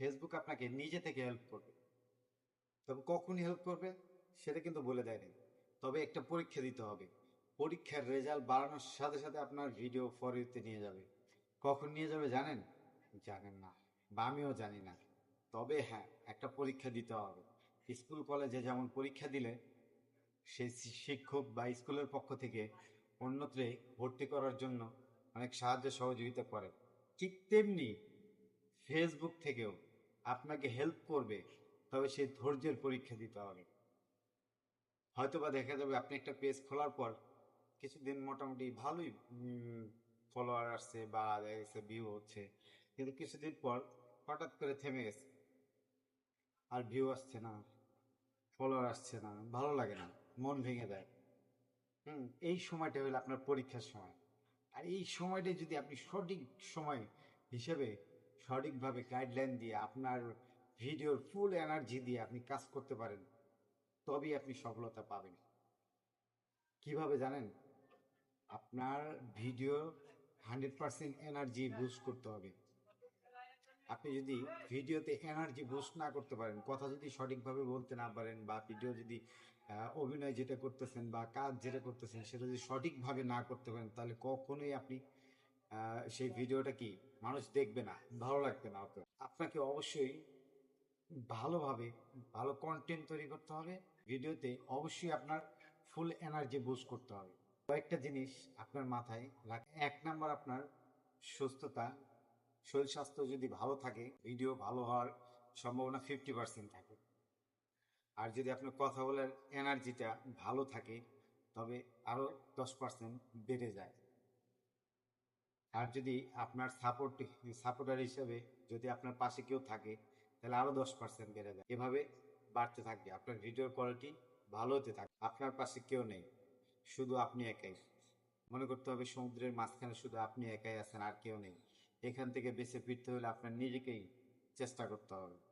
Facebook আপনাকে নিজে থেকে হেল্প করবে। তবে কখন হেল্প করবে সেটা কিন্তু বলে দেয়নি। তবে একটা পরীক্ষা দিতে হবে। পরীক্ষার রেজাল্ট বাড়ানোর সাথে সাথে আপনার ভিডিও ফর ইউতে নিয়ে যাবে। কখন নিয়ে যাবে জানেন? জানেন না বা আমিও জানি না। তবে হ্যাঁ একটা পরীক্ষা দিতে হবে। স্কুল কলেজে যেমন পরীক্ষা দিলে শি- শিক্ষক বা স্কুলের পক্ষ থেকে অন্যত্রে ভর্তি করার জন্য অনেক সাহায্য সহযোগিতা করে। ঠিক তেমনি ফেসবুক থেকেও আপনাকে হেল্প করবে, তবে সেই ধৈর্যের পরীক্ষা দিতে হবে। হয়তোবা দেখা যাবে আপনি একটা পেজ খোলার পর কিছুদিন মোটামুটি ভালোই ফলোয়ার আসছে বা দেখা ভিউ হচ্ছে, কিন্তু কিছুদিন পর হঠাৎ করে থেমে গেছে। আর ভিউ আসছে না ফলোয়ার আসছে না, ভালো লাগে না, মন ভেঙে দেয়। হুম, এই সময়টা হলো আপনার পরীক্ষার সময়। আর এই সময়টা যদি আপনি সঠিক সময় হিসেবে সঠিকভাবে গাইডলাইন দিয়ে আপনার ভিডিওর ফুল এনার্জি দিয়ে আপনি কাজ করতে পারেন, তবেই আপনি সফলতা পাবেন। কীভাবে জানেন? আপনার video hundred percent energy boost করতে হবে। আপনি যদি ভিডিওতে এনার্জি বুস্ট না করতে পারেন, কথা যদি সঠিকভাবে বলতে না পারেন বা ভিডিও যদি অভিনয় যেটা করতেছেন বা কাজ যেটা করতেছেন সেটা যদি সঠিকভাবে না করতে পারেন, তাহলে কখনোই আপনি সেই ভিডিওটা কি মানুষ দেখবে না, ভালো লাগবে না আপনার আপনাকে অবশ্যই ভালোভাবে ভালো কন্টেন্ট তৈরি করতে হবে। ভিডিওতে অবশ্যই আপনার ফুল এনার্জি বুস্ট করতে হবে। কয়েকটা জিনিস আপনার মাথায় রাখ এক নাম্বার আপনার সুস্থতা, শরীর স্বাস্থ্য যদি ভালো থাকে ভিডিও ভালো হওয়ার সম্ভাবনা ফিফটি পার্সেন্ট থাকে। আর যদি আপনার কথা বলার এনার্জিটা ভালো থাকে, তবে আরও দশ পার্সেন্ট বেড়ে যায়। আর যদি আপনার সাপোর্ট সাপোর্টার হিসেবে যদি আপনার পাশে কেউ থাকে, তাহলে আরও দশ পার্সেন্ট বেড়ে যায়। এভাবে বাড়তে থাকবে। আপনার ভিডিওর কোয়ালিটি ভালো হতে থাকবে। আপনার পাশে কেউ নেই। শুধু আপনি একাই। মনে করতে হবে সমুদ্রের মাঝখানে শুধু আপনি একাই আছেন, আর কেউ নেই। এখান থেকে বেঁচে ফিরতে হলে আপনার নিজেকেই চেষ্টা করতে হবে।